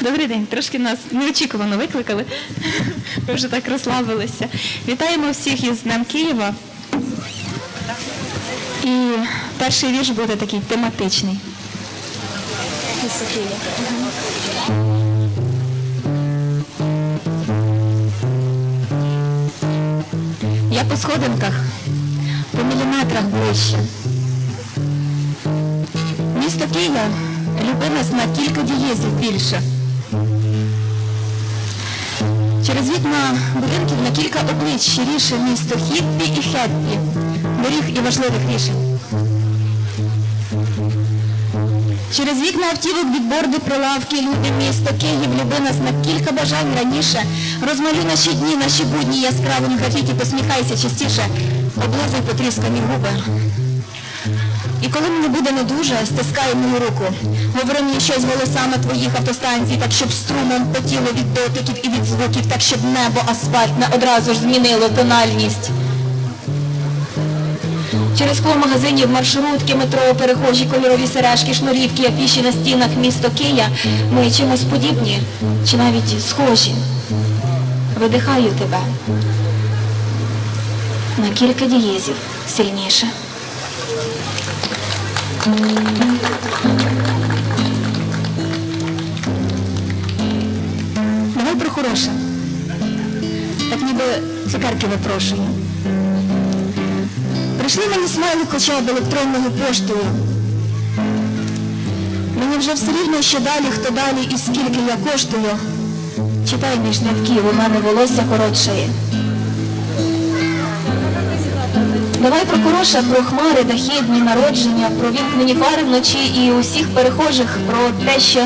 Добрий день. Трошки нас неочікувано викликали. Ми вже так розслабилися. Вітаємо всіх із Днем Києва. І перший вірш буде такий тематичний. Я по сходинках, по міліметрах ближче. Місто Київ люби нас на кілька дієзів більше. Через вікна будинків на кілька облич щиріше місто хіппі і хеппі, доріг і важливих рішень. Через вікна автівок бікборди прилавки, люди місто Київ, люби нас на кілька бажань раніше. Розмалюй наші дні, наші будні яскравим графіті, посміхайся частіше, облизуй потріскані губи. І коли мені буде не дуже, стискай мою руку. Говори мені щось голосами твоїх автостанцій, так щоб струмом потіло від дотиків і від звуків, так щоб небо асфальтне одразу ж змінило тональність. Через скло магазинів, маршрутки, метро, перехожі, кольорові сережки, шнурівки, афіші на стінах місто Кия, ми чимось подібні, чи навіть схожі. Видихаю тебе на кілька дієзів сильніше. Давай про хороше. Так ніби цукерки випрошую. Прийшли мені смайлик хоча б електронною поштою. Мені вже все рівно, що далі, хто далі і скільки я коштую. Читай між рядків, у мене волосся коротшає. Давай про хороше, про хмари, дахи, дні народження, про вімкнені фари вночі і усіх перехожих, про те, що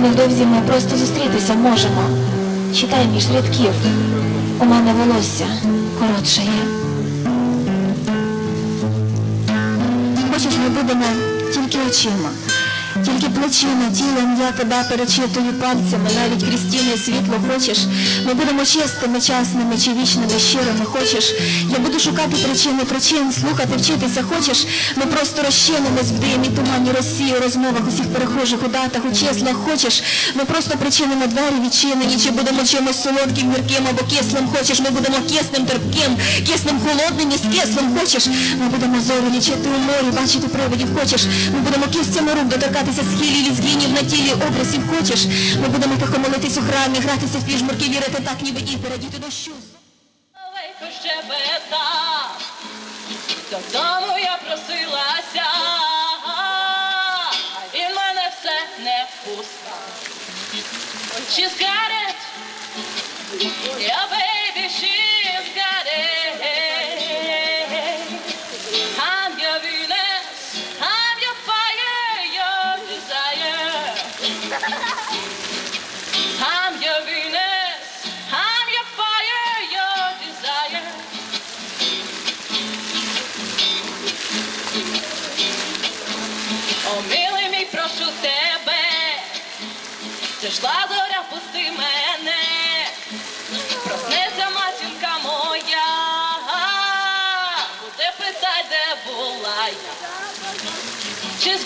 невдовзі ми просто зустрітися можемо. Читай між рядків, у мене волосся коротше є. Хочеш, ми будемо тільки очима, тільки плечима, тілом я тебе перечитую пальцями, навіть крізь світло хочеш. Ми будемо чистими, чесними чи вічними, щирими хочеш. Я буду шукати причини причин, слухати, вчитися хочеш. Ми просто розчинимось в димі, тумані Росії, у розмовах усіх перехожих у датах, у числах хочеш. Ми просто причинимо двері відчинені, чи будемо чимось солодким, гірким або кислим хочеш. Ми будемо кисним, терпким, кисним, холодним і з кислим хочеш. Ми будемо зорі лічити у морі, бачити привидів хочеш. Ми будемо кістями рук доторкатися схилів і згинів на тілі образів хочеш. Ми будемо тихо молитись у храмі, гратися в піжмурки, вірити так, ніби і радіти дощу. Додому я просилася, а він мене все не пускав. She's got it, yeah прошу тебе, зійшла зоря, пусти мене, проснеться матінка моя, буде питать, де була я. Чи